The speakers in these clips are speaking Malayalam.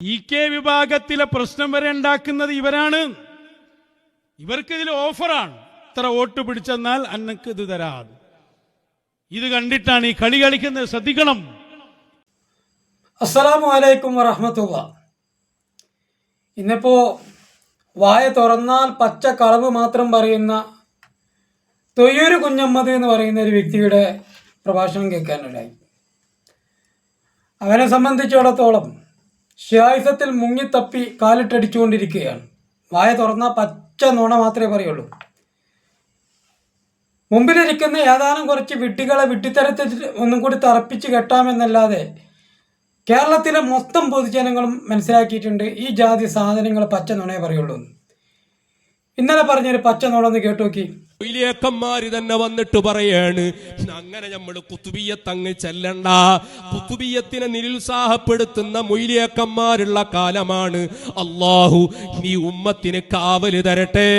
ഇ കെ വിഭാഗത്തിലെ പ്രശ്നം വരെ ഉണ്ടാക്കുന്നത് ഇവരാണ്. ഇവർക്ക് ഇതിൽ ഓഫറാണ്. ഇത്ര വോട്ട് പിടിച്ചെന്നാൽ അന്നക്ക് ഇത് തരാം ഇത് കണ്ടിട്ടാണ് ഈ കളി കളിക്കുന്നത്. ശ്രദ്ധിക്കണം. അസ്സലാമു അലൈക്കും വറഹമത്തുള്ള. ഇന്നിപ്പോ വായ തുറന്നാൽ പച്ച കളവ് മാത്രം പറയുന്ന തൊയ്യൂര് കുഞ്ഞമ്മദ് എന്ന് പറയുന്ന ഒരു വ്യക്തിയുടെ പ്രഭാഷണം കേൾക്കാനുണ്ടായി അവനെ സംബന്ധിച്ചിടത്തോളം ഷ്യായുസത്തിൽ മുങ്ങിത്തപ്പി കാലിട്ടടിച്ചുകൊണ്ടിരിക്കുകയാണ് വായ തുറന്ന പച്ച നുണ മാത്രമേ പറയുള്ളൂ മുമ്പിലിരിക്കുന്ന ഏതാനും കുറച്ച് വിഡ്ഢികളെ വിഡ്ഢിത്തരത്തിൽ ഒന്നും കൂടി തറപ്പിച്ച് കെട്ടാമെന്നല്ലാതെ കേരളത്തിലെ മൊത്തം പൊതുജനങ്ങളും മനസ്സിലാക്കിയിട്ടുണ്ട് ഈ ജാതി സാധനങ്ങൾ പച്ച നുണയെ പറയുള്ളൂ. ഇന്നലെ പറഞ്ഞൊരു പച്ച നോടൊന്ന് കേട്ടു നോക്കി. മൊയിലിയക്കന്മാര് തന്നെ വന്നിട്ട് പറയാണ് അങ്ങനെ നമ്മൾ കുത്തുബിയത്തങ്ങ് ചെല്ലണ്ട. കുത്തുബിയത്തിനെ നിരുത്സാഹപ്പെടുത്തുന്ന മൊയിലേക്കന്മാരുള്ള കാലമാണ്. അള്ളാഹു നീ ഉമ്മത്തിന് കാവൽ തരട്ടെ.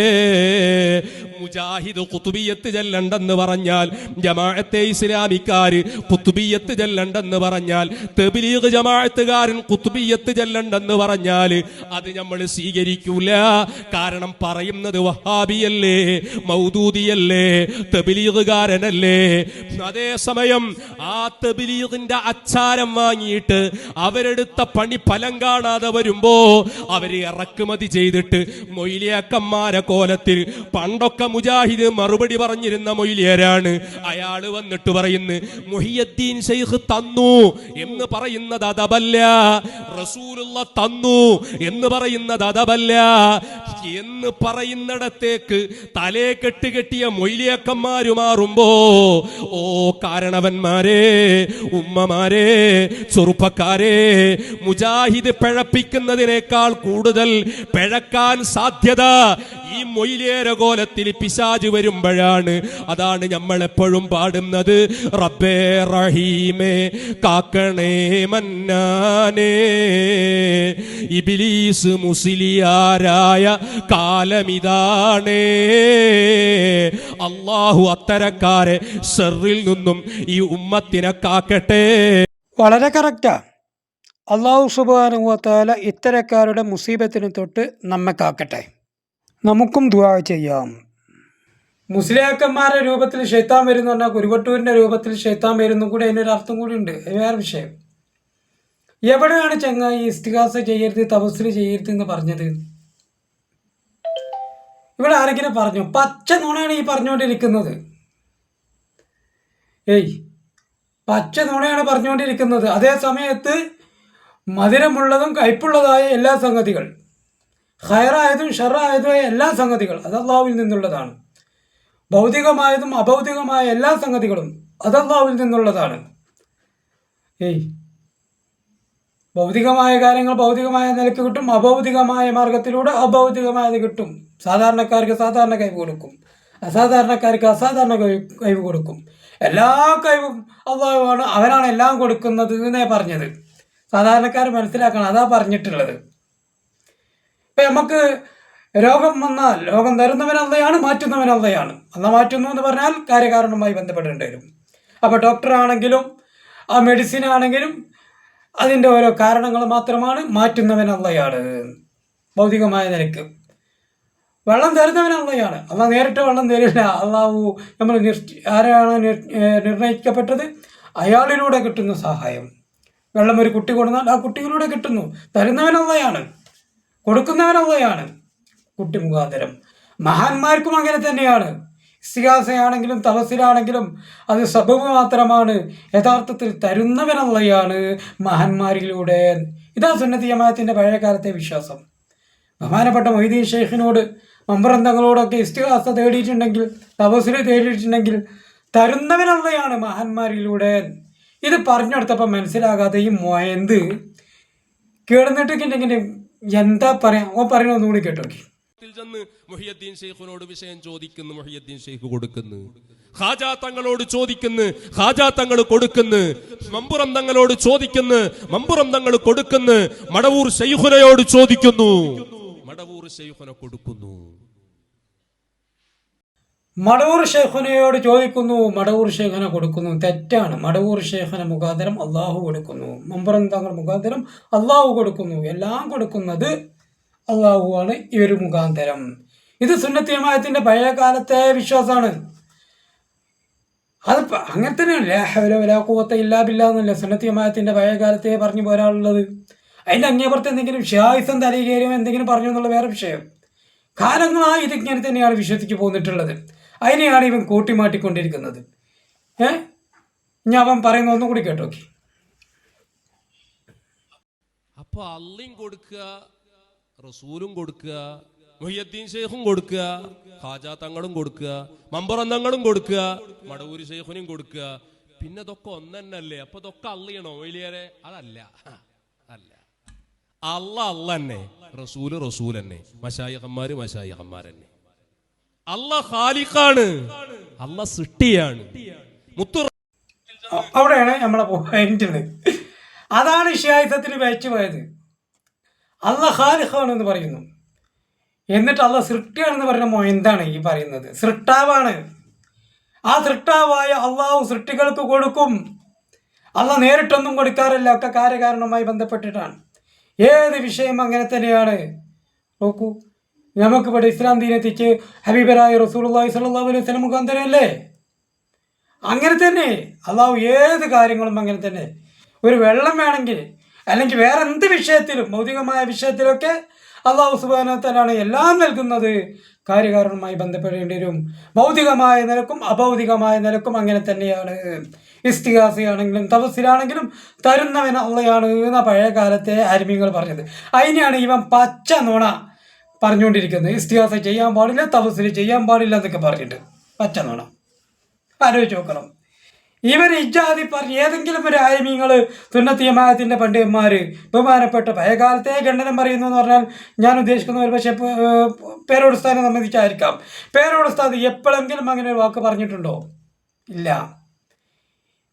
മുജാഹിദ് കുത്തുബിയത്ത് ചെല്ലണ്ടെന്ന് പറഞ്ഞാൽ ജമാഅത്തെ ഇസ്ലാമിക്കാര് കുത്തുബിയത്ത് ചെല്ലണ്ടെന്ന് പറഞ്ഞാൽ തെബിലീഗ് ജമാഅത്തുകാരൻ കുത്തുബിയത്ത് ചെല്ലണ്ടെന്ന് പറഞ്ഞാൽ അത് നമ്മൾ സ്വീകരിക്കൂല. കാരണം പറയുന്നത് വഹാബിയല്ലേ മൗദൂദിയല്ലേ തെബിലീഗുകാരനല്ലേ. അതേസമയം ആ തെബിലീഗിന്റെ അച്ചാരം വാങ്ങിയിട്ട് അവരെടുത്ത പണി ഫലം കാണാതെ വരുമ്പോ അവർ ഇറക്കുമതി ചെയ്തിട്ട് മൊയിലിയക്കന്മാരെ കോലത്തിൽ പണ്ടൊക്കെ മുജാഹിദ് മറുപടി പറഞ്ഞിരുന്ന മൊയിലിയരാണ്. അയാൾ വന്നിട്ട് പറയുന്നു മുഹിയദ്ദീൻ ഷെയ്ഖ് തന്നു എന്ന് പറയുന്നത് അതബല്ല. റസൂലുള്ള തന്നു എന്ന് പറയുന്നത് അതബല്ല. എന്ന് പറയുന്നിടത്തേക്ക് തലേ കെട്ടുകെട്ടിയ മൊയിലിയക്കന്മാര് മാറുമ്പോ ഓ കാരണവന്മാരെ ഉമ്മമാരെ ചെറുപ്പക്കാരെ മുജാഹിദ് പിഴപ്പിക്കുന്നതിനേക്കാൾ കൂടുതൽ പിഴക്കാൻ സാധ്യത ഈ മൊയിലേര കോലത്തിൽ പിശാജ് വരുമ്പോഴാണ്. അതാണ് നമ്മൾ എപ്പോഴും പാടുന്നത്. റബ്ബേ റഹീമേ കാക്കണേ മന്നാനേ ഇബിലീസ് മുസ്ലിയാരായ കാലമിതാണേ. അള്ളാഹു അത്തരക്കാരെ സെറിൽ നിന്നും ഈ ഉമ്മത്തിനെ കാക്കട്ടെ വളരെ കറക്റ്റാ. അള്ളാഹു സുബാനുഭവത്താല ഇത്തരക്കാരുടെ മുസീബത്തിന് തൊട്ട് നമ്മെ കാക്കട്ടെ നമുക്കും ദുവാ ചെയ്യാം. മുസ്ലിയാക്കന്മാരുടെ രൂപത്തിൽ ഷെയ്ത്താൻ വരുന്നു പറഞ്ഞാൽ കുരുവട്ടൂരിന്റെ രൂപത്തിൽ ഷെയ്ത്താൻ വരുന്നു കൂടി അതിനൊരു അർത്ഥം കൂടി ഉണ്ട്. അത് വേറെ വിഷയം. എവിടെയാണ് ചങ്ങായി ഇസ്തിഹാസ ചെയ്യരുത് തപസ്സിൽ ചെയ്യരുത് എന്ന് പറഞ്ഞത്? ഇവിടെ ആരെങ്കിലും പറഞ്ഞു പച്ച നുണയാണ് ഈ പറഞ്ഞുകൊണ്ടിരിക്കുന്നത്. ഏയ് പച്ച നുണയാണ് പറഞ്ഞുകൊണ്ടിരിക്കുന്നത്. അതേ സമയത്ത് മധുരമുള്ളതും കയ്പുള്ളതായ എല്ലാ സംഗതികൾ ഹയറായതും ഷറായതുമായ എല്ലാ സംഗതികൾ അത് അള്ളാഹുവിൽ നിന്നുള്ളതാണ്. ഭൗതികമായതും അഭൗതികമായ എല്ലാ സംഗതികളും അത് അള്ളാഹുവിൽ നിന്നുള്ളതാണ്. ഏയ് ഭൗതികമായ കാര്യങ്ങൾ ഭൗതികമായ നിലയ്ക്ക് കിട്ടും അഭൗതികമായ മാർഗത്തിലൂടെ അഭൗതികമായത് കിട്ടും. സാധാരണക്കാർക്ക് സാധാരണ കഴിവ് കൊടുക്കും. അസാധാരണക്കാർക്ക് അസാധാരണ കഴിവ് കൊടുക്കും. എല്ലാ കഴിവും അള്ളാഹുവാണ് അവനാണ് എല്ലാം കൊടുക്കുന്നത് എന്നേ പറഞ്ഞത്. സാധാരണക്കാർ മനസ്സിലാക്കണം അതാ പറഞ്ഞിട്ടുള്ളത്. ഇപ്പം നമുക്ക് രോഗം വന്നാൽ രോഗം തരുന്നവൻ അള്ളയാണ് മാറ്റുന്നവൻ അള്ളയാണ് അന്ന മാറ്റുന്നു എന്ന് പറഞ്ഞാൽ കാര്യകാരണവുമായി ബന്ധപ്പെടേണ്ടി വരും. ഡോക്ടർ ആണെങ്കിലും ആ മെഡിസിൻ ആണെങ്കിലും അതിന്റെ ഓരോ കാരണങ്ങൾ മാത്രമാണ് മാറ്റുന്നവൻ അള്ളയാണ് ഭൗതികമായ നിലയ്ക്ക് വെള്ളം തരുന്നവനാണല്ലോ ഇയാൾ അല്ല നേരിട്ട് വെള്ളം തരില്ല. അള്ളാഹു നമ്മൾ ആരാണ് നിർ- നിർണയിക്കപ്പെട്ടത്? അയാളിലൂടെ കിട്ടുന്ന സഹായം. വെള്ളം ഒരു കുട്ടി കൊടുന്നാൽ ആ കുട്ടിയിലൂടെ കിട്ടുന്നു. കൊടുക്കുന്നവൻ അള്ളയാണ് കുട്ടി മുഖാന്തരം. മഹാന്മാർക്കും അങ്ങനെ തന്നെയാണ് ഇസ്തിഹാസയാണെങ്കിലും തലസിലാണെങ്കിലും അത് സബബ് മാത്രമാണ്. യഥാർത്ഥത്തിൽ തരുന്നവനല്ലയാണ് മഹാന്മാരിലൂടെ. ഇതാ സുന്നതീയമായത്തിന്റെ പഴയകാലത്തെ വിശ്വാസം. ബഹുമാനപ്പെട്ട മൊയ്തീൻ ഷെയ്ഖിനോട് മമ്പറന്തങ്ങളോടൊക്കെ ഇസ്തിഹാസ തേടിയിട്ടുണ്ടെങ്കിൽ തപസ്സിനെ തേടിയിട്ടുണ്ടെങ്കിൽ തരുന്നവനല്ലയാണ് മഹാന്മാരിലൂടെ. ഇത് പറഞ്ഞെടുത്തപ്പോൾ മനസ്സിലാകാതെ ഈ മൊയന്ത് കേടുന്നിട്ടിട്ടുണ്ടെങ്കിൽ എന്താ പറയാ? ഓ പറയണ ഒന്നുകൂടി കേട്ടോക്കി. ചെന്ന് മുഹിയദ്ദീൻ ഷെയ്ഖിനോട് വിഷയം ചോദിക്കുന്നു മുഹിയദ്ദീൻ ഷെയ്ഖ് കൊടുക്കുന്നു. ഹാജാ തങ്ങളോട് ചോദിക്കുന്നു ഹാജാ തങ്ങൾ കൊടുക്കുന്നു. മമ്പുറം തങ്ങളോട് ചോദിക്കുന്നു മമ്പുറം തങ്ങൾ കൊടുക്കുന്നു. മടവൂർ ഷെയ്ഖുനയോട് ചോദിക്കുന്നു. മടവൂർ ഷെയ്ഖുന കൊടുക്കുന്നു. മടവൂർ ഷേഖനയോട് ചോദിക്കുന്നു മടവൂർ ഷേഖന കൊടുക്കുന്നു. തെറ്റാണ്. മടവൂർ ഷേഖന മുഖാന്തരം അള്ളാഹു കൊടുക്കുന്നു. മമ്പറം താങ്കൾ മുഖാന്തരം അള്ളാഹു കൊടുക്കുന്നു. എല്ലാം കൊടുക്കുന്നത് അള്ളാഹുവാണ് ഇവർ മുഖാന്തരം. ഇത് സുന്നത്തിയമായത്തിന്റെ പഴയകാലത്തെ വിശ്വാസമാണ്. അത് അങ്ങനെ തന്നെയാണ്. ലാ ഹൗല ഇല്ലാ ബില്ലാ എന്നല്ല സുന്നത്തിയമായത്തിന്റെ പഴയകാലത്തെ പറഞ്ഞു പോരാനുള്ളത് അതിന്റെ അങ്ങേപ്പുറത്ത് എന്തെങ്കിലും ഷായുസം തലയിൽ കയറിയോ എന്തെങ്കിലും പറഞ്ഞു എന്നുള്ള വേറെ വിഷയം. കാലങ്ങളായി ഇതിങ്ങനെ തന്നെയാണ് വിശ്വസിച്ച് പോന്നിട്ടുള്ളത്. അതിനെയാണ് ഇവൻ കൂട്ടിമാട്ടിക്കൊണ്ടിരിക്കുന്നത് ഏ? ഞാൻ അവൻ പറയുന്ന ഒന്നും കൂടി കേട്ടോക്കി അപ്പൊ അള്ളിയും കൊടുക്കുക റസൂലും കൊടുക്കുക മൊയ്യദ്ദീൻ ഷെയ്ഖും കൊടുക്കുക ഖാജാ തങ്ങളും കൊടുക്കുക മമ്പറന്തങ്ങളും കൊടുക്കുക മടവൂരി ഷെയ്ഖിനും കൊടുക്കുക. പിന്നെ ഇതൊക്കെ ഒന്നെന്നല്ലേ? അപ്പൊ ഇതൊക്കെ അള്ളിയണോ വലിയരെ അതല്ല. അല്ല അള്ള അള്ള തന്നെ റസൂൽ റസൂൽ തന്നെ മഷായിഹന്മാര് മഷായിഹന്മാർ തന്നെ അല്ല അല്ല സൃഷ്ടിയാണ്. മുത്തു അവിടെയാണ് നമ്മളെ പോയിന്റ് അതാണ് ഷിയായുധത്തിന് വെച്ചു പോയത്. അല്ല എന്ന് പറയുന്നു. എന്നിട്ട് അല്ല സൃഷ്ടിയാണെന്ന് പറയുന്ന എന്താണ് ഈ പറയുന്നത്? സൃഷ്ടാവാണ്. ആ സൃഷ്ടാവായ അള്ളാഹു സൃഷ്ടികൾക്ക് കൊടുക്കും. അള്ള നേരിട്ടൊന്നും കൊടുക്കാറില്ല. ഒക്കെ കാര്യകാരണവുമായി ബന്ധപ്പെട്ടിട്ടാണ്. ഏത് വിഷയം അങ്ങനെ തന്നെയാണ്. നോക്കൂ. നമുക്കിവിടെ ഇസ്ലാം ദീനെത്തിച്ച് ഹബീബരായ റസൂലുള്ളാഹി സ്വല്ലല്ലാഹു അലൈഹി വസല്ലം മുഖാന്തരമല്ലേ അങ്ങനെ തന്നെ അള്ളാഹു ഏത് കാര്യങ്ങളും അങ്ങനെ തന്നെ. ഒരു വെള്ളം വേണമെങ്കിൽ അല്ലെങ്കിൽ വേറെ എന്ത് വിഷയത്തിലും ഭൗതികമായ വിഷയത്തിലൊക്കെ അള്ളാഹു സുബാനത്തലാണ് എല്ലാം നൽകുന്നത്. കാര്യകാരണവുമായി ബന്ധപ്പെടേണ്ടി വരും. ഭൗതികമായ നിലക്കും അഭൗതികമായ നിലക്കും അങ്ങനെ തന്നെയാണ്. ഇസ്തിഹാസയാണെങ്കിലും തപസ്സിലാണെങ്കിലും തരുന്നവൻ അള്ളയാണ് എന്ന പഴയ കാലത്തെ അരുമികൾ പറഞ്ഞത്. അതിനെയാണ് ഇവൻ പച്ച നുണ. പറഞ്ഞുകൊണ്ടിരിക്കുന്നത്. ഇസ്തിഹാസ ചെയ്യാൻ പാടില്ല തപസ്സിൽ ചെയ്യാൻ പാടില്ല എന്നൊക്കെ പറഞ്ഞിട്ട്. നുണ ആലോചിച്ച് നോക്കണം. ഇവർ ഇജാതി പറഞ്ഞ് ഏതെങ്കിലും ഒരു ആയമീങ്ങൾ തുന്നത്തിയമായത്തിന്റെ പണ്ഡിതന്മാർ ബഹുമാനപ്പെട്ട പഴയകാലത്തെ ഖണ്ഡനം പറയുന്നു എന്ന് പറഞ്ഞാൽ ഞാൻ ഉദ്ദേശിക്കുന്ന ഒരു പക്ഷേ പേരോടിസ്ഥാനെ സംബന്ധിച്ചായിരിക്കാം. പേരോടിസ്ഥാനത്ത് എപ്പോഴെങ്കിലും അങ്ങനെ ഒരു വാക്ക് പറഞ്ഞിട്ടുണ്ടോ? ഇല്ല.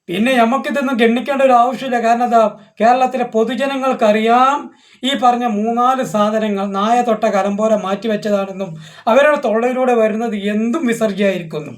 പിന്നെ നമുക്കിതൊന്നും ഗണ്ണിക്കേണ്ട ഒരു ആവശ്യമില്ല. കാരണം എന്താ? കേരളത്തിലെ പൊതുജനങ്ങൾക്കറിയാം ഈ പറഞ്ഞ മൂന്നാൽ സാധനങ്ങൾ നായ തൊട്ട കലം പോലെ മാറ്റിവെച്ചതാണെന്നും അവരുടെ തൊള്ളയിലൂടെ വരുന്നത് എന്തും വിസർജ്യമായിരിക്കുന്നു?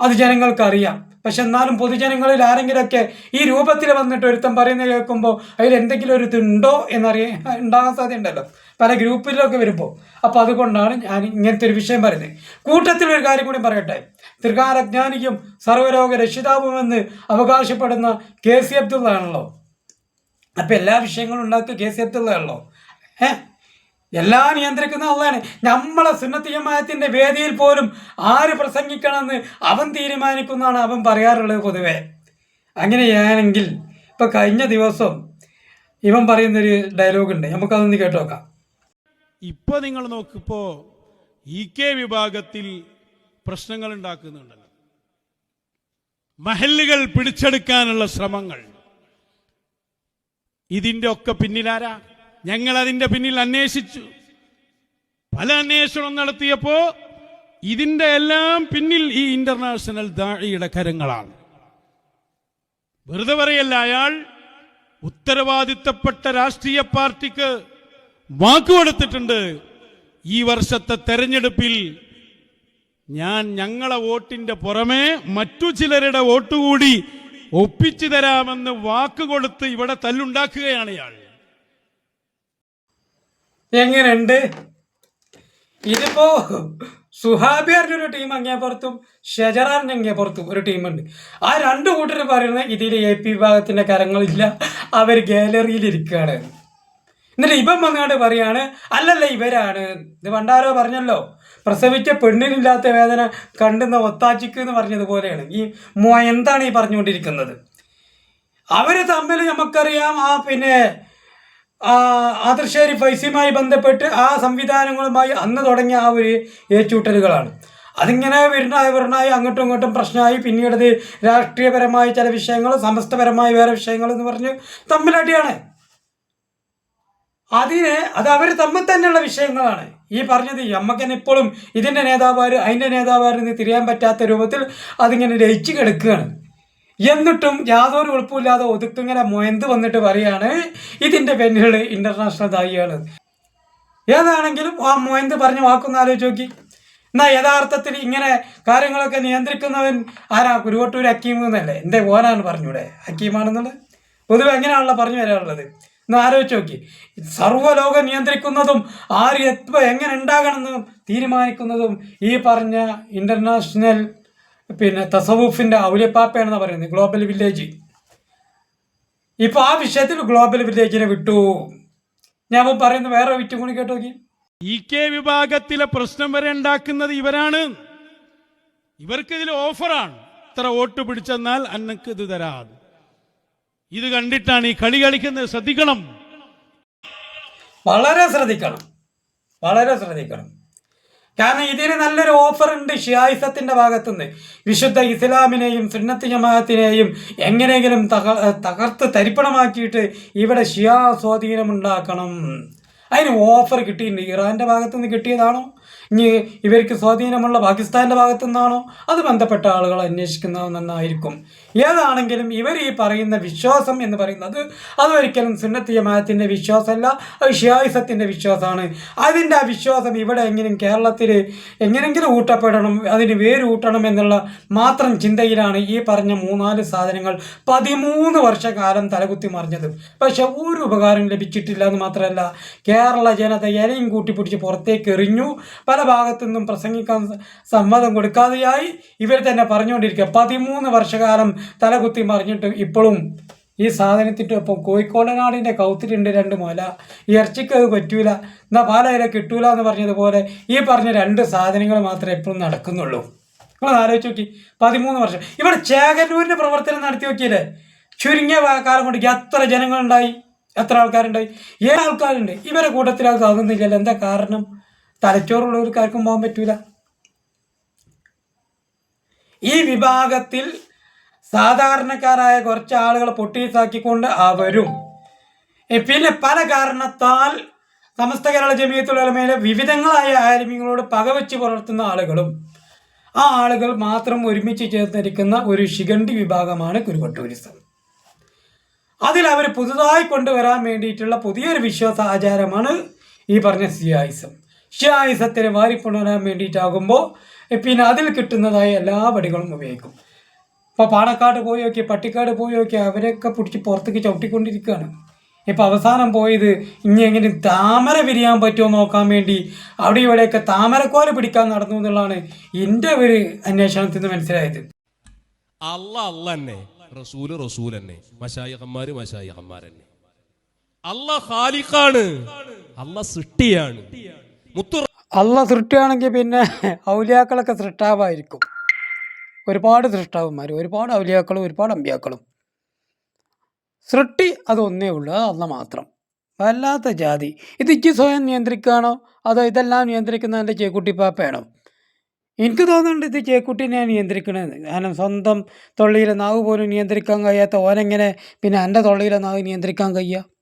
അത് ജനങ്ങൾക്കറിയാം. പക്ഷെ എന്നാലും പൊതുജനങ്ങളിൽ ആരെങ്കിലുമൊക്കെ ഈ രൂപത്തിൽ വന്നിട്ട് ഒരുത്തൻ പറയുന്നത് കേൾക്കുമ്പോൾ അതിൽ എന്തെങ്കിലും ഒരു ഇതുണ്ടോ എന്നറിയാൻ ഉണ്ടാകാൻ സാധ്യതയുണ്ടല്ലോ. പല ഗ്രൂപ്പിലൊക്കെ വരുമ്പോൾ അപ്പോൾ അതുകൊണ്ടാണ് ഞാൻ ഇങ്ങനത്തെ ഒരു വിഷയം പറയുന്നത്. കൂട്ടത്തിൽ ഒരു കാര്യം കൂടി പറയട്ടെ. ത്രികാലജ്ഞാനിയും സർവരോഗ രക്ഷിതാവുമെന്ന് അവകാശപ്പെടുന്ന കെ സി അബ്ദുള്ള ആണല്ലോ അപ്പം എല്ലാ വിഷയങ്ങളും ഉണ്ടാക്കുക കെ സി അബ്ദുള്ള ആണല്ലോ ഏഹ് എല്ലാം നിയന്ത്രിക്കുന്ന അള്ളാണ്. നമ്മളെ സുന്നത്തിയമായത്തിന്റെ വേദിയിൽ പോലും ആര് പ്രസംഗിക്കണമെന്ന് അവൻ തീരുമാനിക്കുന്നതാണ് അവൻ പറയാറുള്ളത് പൊതുവെ. അങ്ങനെയാണെങ്കിൽ ഇപ്പം കഴിഞ്ഞ ദിവസം ഇവൻ പറയുന്നൊരു ഡയലോഗ് ഉണ്ട്. നമുക്കതൊന്ന് കേട്ടു നോക്കാം ഇപ്പൊ നിങ്ങൾ നോക്കിപ്പോ ഇ കെ വിഭാഗത്തിൽ പ്രശ്നങ്ങൾ ഉണ്ടാക്കുന്നുണ്ടല്ലോ. മഹല്ലുകൾ പിടിച്ചെടുക്കാനുള്ള ശ്രമങ്ങൾ. ഇതിന്റെ ഒക്കെ പിന്നിലാരാ ഞങ്ങൾ അതിന്റെ പിന്നിൽ അന്വേഷിച്ചു. പല അന്വേഷണം നടത്തിയപ്പോ ഇതിന്റെ എല്ലാം പിന്നിൽ ഈ ഇന്റർനാഷണൽ ദാഴിയുടെ കരങ്ങളാണ്. വെറുതെ പറയല്ല അയാൾ ഉത്തരവാദിത്തപ്പെട്ട രാഷ്ട്രീയ പാർട്ടിക്ക് വാക്കുകൊടുത്തിട്ടുണ്ട് ഈ വർഷത്തെ തെരഞ്ഞെടുപ്പിൽ ഞാൻ ഞങ്ങളെ വോട്ടിന്റെ പുറമെ മറ്റു ചിലരുടെ വോട്ട് കൂടി ഒപ്പിച്ചു തരാമെന്ന് വാക്ക് കൊടുത്ത് ഇവിടെ തല്ലുണ്ടാക്കുകയാണ് ഇയാൾ. എങ്ങനെയുണ്ട്? ഇതിപ്പോ സുഹാബിയാറിന്റെ ഒരു ടീം അങ്ങേപ്പുറത്തും അങ്ങേ അങ്ങേപ്പുറത്തും ഒരു ടീമുണ്ട് ആ രണ്ട് കൂട്ടർ പറയുന്നത് ഇതിൽ എ പി വിഭാഗത്തിന്റെ കരങ്ങളില്ല അവർ ഗാലറിയിൽ ഇരിക്കുകയാണ്. എന്നിട്ട് ഇവൻ വന്നുകൊണ്ട് പറയാണ് അല്ലല്ല ഇവരാണ്. ഇത് പണ്ടാരോ പറഞ്ഞല്ലോ. പ്രസവിച്ച പെണ്ണിനില്ലാത്ത വേദന കണ്ടുന്ന ഒത്താച്ചിക്ക് എന്ന് പറഞ്ഞതുപോലെയാണ്. ഈ മോ എന്താണ് ഈ പറഞ്ഞുകൊണ്ടിരിക്കുന്നത്? അവർ തമ്മിൽ നമുക്കറിയാം ആ പിന്നെ ആ ആതിർശ്ശേരി ഫൈസിയുമായി ബന്ധപ്പെട്ട് ആ സംവിധാനങ്ങളുമായി അന്ന് തുടങ്ങിയ ആ ഒരു ഏച്ചൂട്ടലുകളാണ് അതിങ്ങനെ വരുന്നായി വരുന്നായി അങ്ങോട്ടും ഇങ്ങോട്ടും പ്രശ്നമായി. പിന്നീട് രാഷ്ട്രീയപരമായ ചില വിഷയങ്ങൾ സമസ്തപരമായ വേറെ വിഷയങ്ങൾ എന്ന് പറഞ്ഞ് തമ്മിലടിയാണ്. അതിന് അത് അവർ തമ്മിൽ തന്നെയുള്ള വിഷയങ്ങളാണ്. ഈ പറഞ്ഞത് നമ്മക്കന്നെ ഇപ്പോഴും ഇതിന്റെ നേതാവാര് അതിന്റെ നേതാവാരെന്ന് തിരിയാൻ പറ്റാത്ത രൂപത്തിൽ അതിങ്ങനെ ലയിച്ചു കിടക്കുകയാണ്. എന്നിട്ടും യാതൊരു എളുപ്പമില്ലാതെ ഒതുക്കിങ്ങനെ മൊയന്ത് വന്നിട്ട് പറയാണ് ഇതിന്റെ പെണ്ണുകൾ ഇന്റർനാഷണൽ ദായിയാണ് ഏതാണെങ്കിലും ആ മൊയന്ത് പറഞ്ഞ വാക്കൊന്ന് ആലോചിച്ച് നോക്കി. എന്നാൽ യഥാർത്ഥത്തിൽ ഇങ്ങനെ കാര്യങ്ങളൊക്കെ നിയന്ത്രിക്കുന്നവൻ ആരാ? കുരുവട്ടൂർ ഹക്കീം എന്നല്ലേ? എന്റെ ഓനാണ് പറഞ്ഞൂടെ. ഹക്കീമാണെന്നുള്ളത്. പൊതുവെ എങ്ങനെയാണല്ലോ പറഞ്ഞു വരാറുള്ളത്. ഒന്ന് ആലോചിച്ച് നോക്കി. സർവലോകം നിയന്ത്രിക്കുന്നതും ആര് എപ്പോൾ എങ്ങനെ ഉണ്ടാകണമെന്നും തീരുമാനിക്കുന്നതും ഈ പറഞ്ഞ ഇന്റർനാഷണൽ പിന്നെ തസവൂഫിന്റെ ഔലിയപ്പാപ്പയാണെന്ന് പറയുന്നത് ഗ്ലോബൽ വില്ലേജ് ഇപ്പോൾ ആ വിഷയത്തിൽ ഗ്ലോബൽ വില്ലേജിനെ വിട്ടു. ഞാൻ പറയുന്നത് പറയുന്ന വേറെ വിറ്റും കൂടി കേട്ടോ ഇ കെ വിഭാഗത്തിലെ പ്രശ്നം വരെ ഉണ്ടാക്കുന്നത് ഇവരാണ്. ഇവർക്കിതിൽ ഓഫറാണ് ഇത്ര വോട്ട് പിടിച്ചെന്നാൽ അന്നക്ക് ഇത് തരാം ഇത് കണ്ടിട്ടാണ് ഈ കളി കളിക്കുന്നത് ശ്രദ്ധിക്കണം. വളരെ ശ്രദ്ധിക്കണം. വളരെ ശ്രദ്ധിക്കണം. കാരണം ഇതിന് നല്ലൊരു ഓഫർ ഉണ്ട് ഷിയായിസത്തിന്റെ ഭാഗത്തുനിന്ന്. വിശുദ്ധ ഇസ്ലാമിനെയും സുന്നത്ത് ജമാഅത്തിനെയും എങ്ങനെയെങ്കിലും തക തകർത്ത് തരിപ്പണമാക്കിയിട്ട് ഇവിടെ ഷിയാ സ്വാധീനം ഉണ്ടാക്കണം അതിന് ഓഫർ കിട്ടിയിട്ടുണ്ട്. ഇറാന്റെ ഭാഗത്തുനിന്ന് കിട്ടിയതാണോ? ഇനി ഇവർക്ക് സ്വാധീനമുള്ള പാകിസ്ഥാന്റെ ഭാഗത്തു നിന്നാണോ അത് ബന്ധപ്പെട്ട ആളുകൾ അന്വേഷിക്കുന്നതെന്നായിരിക്കും ഏതാണെങ്കിലും ഇവർ ഈ പറയുന്ന വിശ്വാസം എന്ന് പറയുന്നത് അതൊരിക്കലും സുന്നത്തിയമായത്തിന്റെ വിശ്വാസമല്ല അത് ഷിയായിസത്തിന്റെ വിശ്വാസമാണ്. അതിന്റെ ആ വിശ്വാസം ഇവിടെ എങ്ങനെയും കേരളത്തിൽ എങ്ങനെങ്കിലും ഊട്ടപ്പെടണം അതിന് വേരൂട്ടണം എന്നുള്ള മാത്രം ചിന്തയിലാണ് ഈ പറഞ്ഞ മൂന്നാൽ സാധനങ്ങൾ പതിമൂന്ന് വർഷക്കാലം തലകുത്തി മറിഞ്ഞത്. പക്ഷേ ഒരു ഉപകാരം ലഭിച്ചിട്ടില്ല എന്ന് മാത്രമല്ല കേരള ജനത ഇലയും കൂട്ടിപ്പിടിച്ച് പുറത്തേക്ക് എറിഞ്ഞു. പല ഭാഗത്തു നിന്നും പ്രസംഗിക്കാൻ സമ്മതം കൊടുക്കാതെയായി ഇവർ തന്നെ പറഞ്ഞുകൊണ്ടിരിക്കുക. പതിമൂന്ന് വർഷകാലം തലകുത്തി മറിഞ്ഞിട്ട് ഇപ്പോഴും ഈ സാധനത്തിന്റെ ഒപ്പം കോഴിക്കോടനാടിന്റെ കൗത്തിലുണ്ട് രണ്ട് മുല. ഇറച്ചിക്ക് അത് പറ്റൂല. എന്നാൽ പാലയില കിട്ടൂല എന്ന് പറഞ്ഞതുപോലെ ഈ പറഞ്ഞ രണ്ട് സാധനങ്ങൾ മാത്രമേ എപ്പോഴും നടക്കുന്നുള്ളൂ. നിങ്ങൾ ആലോചിച്ച് നോക്കി. പതിമൂന്ന് വർഷം. ഇവിടെ ചേകന്നൂരിന്റെ പ്രവർത്തനം നടത്തി നോക്കിയില്ലേ? ചുരുങ്ങിയ കാലം കൊണ്ട് എത്ര ജനങ്ങളുണ്ടായി? എത്ര ആൾക്കാരുണ്ടായി? ഏഴ് ആൾക്കാരുണ്ട്. ഇവരെ കൂട്ടത്തിൽ അത് ആകുന്നില്ലല്ലോ എന്താ കാരണം? തലച്ചോറുള്ളവർക്കാർക്കും പോകാൻ പറ്റൂല. ഈ വിഭാഗത്തിൽ സാധാരണക്കാരായ കുറച്ച് ആളുകൾ പൊട്ടീസാക്കിക്കൊണ്ട് അവരും പിന്നെ പല കാരണത്താൽ സമസ്ത കേരള ജമീയത്തുലമയിലെ വിവിധങ്ങളായ ആലിമ്യങ്ങളോട് പകവച്ച് പുലർത്തുന്ന ആളുകളും ആ ആളുകൾ മാത്രം ഒരുമിച്ച് ചേർന്നിരിക്കുന്ന ഒരു ശിഖണ്ഡി വിഭാഗമാണ് കുരുവട്ടൂരിസം. അതിൽ അവർ പുതുതായി കൊണ്ടുവരാൻ വേണ്ടിയിട്ടുള്ള പുതിയൊരു വിശ്വാസ ആചാരമാണ് ഈ പറഞ്ഞ സിയായിസം ഷിയായിസത്തിനെ വാരിക്കൊണ്ടുവരാൻ വേണ്ടിയിട്ടാകുമ്പോൾ പിന്നെ അതിൽ കിട്ടുന്നതായ എല്ലാ വടികളും ഉപയോഗിക്കും. ഇപ്പോൾ പാണക്കാട് പോയി നോക്കി പട്ടിക്കാട് പോയി നോക്കി അവരെയൊക്കെ പിടിച്ച് പുറത്തേക്ക് ചവിട്ടിക്കൊണ്ടിരിക്കുകയാണ്. ഇപ്പോൾ അവസാനം പോയത് ഇനി എങ്ങനെ താമര വിരിയാൻ പറ്റുമോ നോക്കാൻ വേണ്ടി അവിടെ ഇവിടെയൊക്കെ താമരക്കോല പിടിക്കാൻ നടന്നു എന്നുള്ളതാണ് എന്റെ ഒരു അന്വേഷണത്തിൽ നിന്ന് മനസ്സിലായത്. അല്ല അല്ല തന്നെ റസൂൽ റസൂൽ തന്നെ മശായിഹന്മാര് മശായിഹന്മാർ തന്നെ അല്ല ഖാലിഖാണ്. അല്ല സൃഷ്ടിയാണ്. മുത്തു അള്ള സൃഷ്ടിയാണെങ്കിൽ പിന്നെ ഔലിയാക്കളൊക്കെ സൃഷ്ടാവായിരിക്കും. ഒരുപാട് സൃഷ്ടാവന്മാർ ഒരുപാട് ഔലിയാക്കളും ഒരുപാട് അമ്പിയാക്കളും. സൃഷ്ടി അതൊന്നേ ഉള്ളൂ അത് അന്ന് മാത്രം. വല്ലാത്ത ജാതി. ഇത് ഇജ്ജ് സ്വയം നിയന്ത്രിക്കുകയാണോ? അതോ ഇതെല്ലാം നിയന്ത്രിക്കുന്ന എന്റെ ചേക്കുട്ടിപ്പാപ്പയാണോ എനിക്ക് തോന്നുന്നുണ്ട് ഇത് ചേക്കുട്ടിനെ നിയന്ത്രിക്കണമെന്ന് കാരണം സ്വന്തം തൊള്ളിയിലെ നാവ് പോലും നിയന്ത്രിക്കാൻ കഴിയാത്ത ഓനെങ്ങനെ പിന്നെ എന്റെ തൊള്ളിയിലെ നാവ് നിയന്ത്രിക്കാൻ കഴിയുക